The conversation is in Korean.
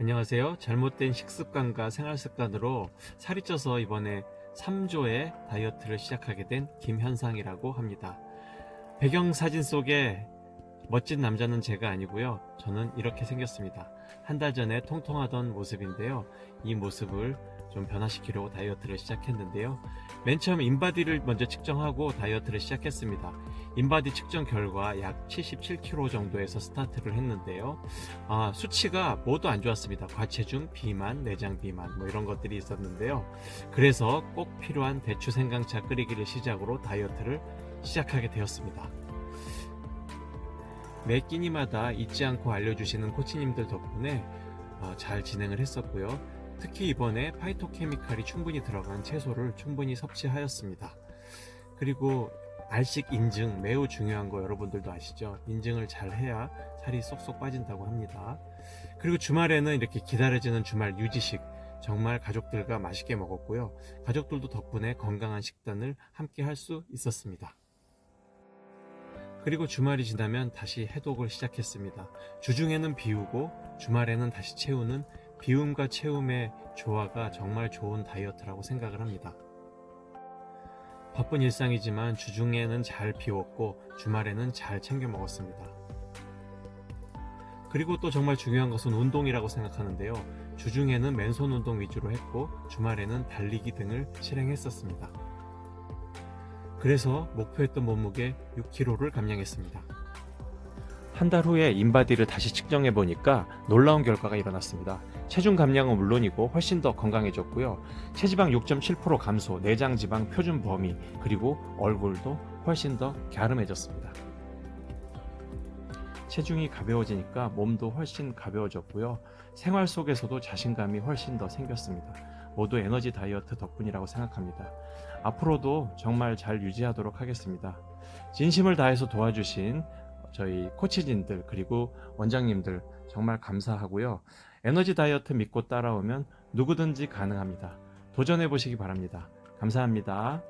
안녕하세요. 잘못된 식습관과 생활습관으로 살이 쪄서 이번에 3조의 다이어트를 시작하게 된 김현상이라고 합니다. 배경 사진 속에 멋진 남자는 제가 아니고요. 저는 이렇게 생겼습니다. 한 달 전에 통통하던 모습인데요. 이 모습을 좀 변화시키려고 다이어트를 시작했는데요. 맨 처음 인바디를 먼저 측정하고 다이어트를 시작했습니다. 인바디 측정 결과 약 77kg 정도에서 스타트를 했는데요. 아, 수치가 모두 안 좋았습니다. 과체중, 비만, 내장 비만 뭐 이런 것들이 있었는데요. 그래서 꼭 필요한 대추 생강차 끓이기를 시작으로 다이어트를 시작하게 되었습니다. 매 끼니마다 잊지 않고 알려주시는 코치님들 덕분에 어, 잘 진행을 했었고요. 특히 이번에 파이토케미칼이 충분히 들어간 채소를 충분히 섭취하였습니다. 그리고 알식 인증 매우 중요한 거 여러분들도 아시죠? 인증을 잘 해야 살이 쏙쏙 빠진다고 합니다. 그리고 주말에는 이렇게 기다려지는 주말 유지식 정말 가족들과 맛있게 먹었고요. 가족들도 덕분에 건강한 식단을 함께 할 수 있었습니다. 그리고 주말이 지나면 다시 해독을 시작했습니다. 주중에는 비우고 주말에는 다시 채우는 비움과 채움의 조화가 정말 좋은 다이어트라고 생각을 합니다. 바쁜 일상이지만 주중에는 잘 비웠고 주말에는 잘 챙겨 먹었습니다. 그리고 또 정말 중요한 것은 운동이라고 생각하는데요. 주중에는 맨손 운동 위주로 했고 주말에는 달리기 등을 실행했었습니다. 그래서 목표했던 몸무게 6kg를 감량했습니다. 한 달 후에 인바디를 다시 측정해 보니까 놀라운 결과가 일어났습니다. 체중 감량은 물론이고 훨씬 더 건강해졌고요. 체지방 6.7% 감소, 내장 지방 표준 범위, 그리고 얼굴도 훨씬 더 갸름해졌습니다. 체중이 가벼워지니까 몸도 훨씬 가벼워졌고요. 생활 속에서도 자신감이 훨씬 더 생겼습니다. 모두 에너지 다이어트 덕분이라고 생각합니다. 앞으로도 정말 잘 유지하도록 하겠습니다. 진심을 다해서 도와주신 저희 코치진들 그리고 원장님들 정말 감사하고요. 에너지 다이어트 믿고 따라오면 누구든지 가능합니다. 도전해 보시기 바랍니다. 감사합니다.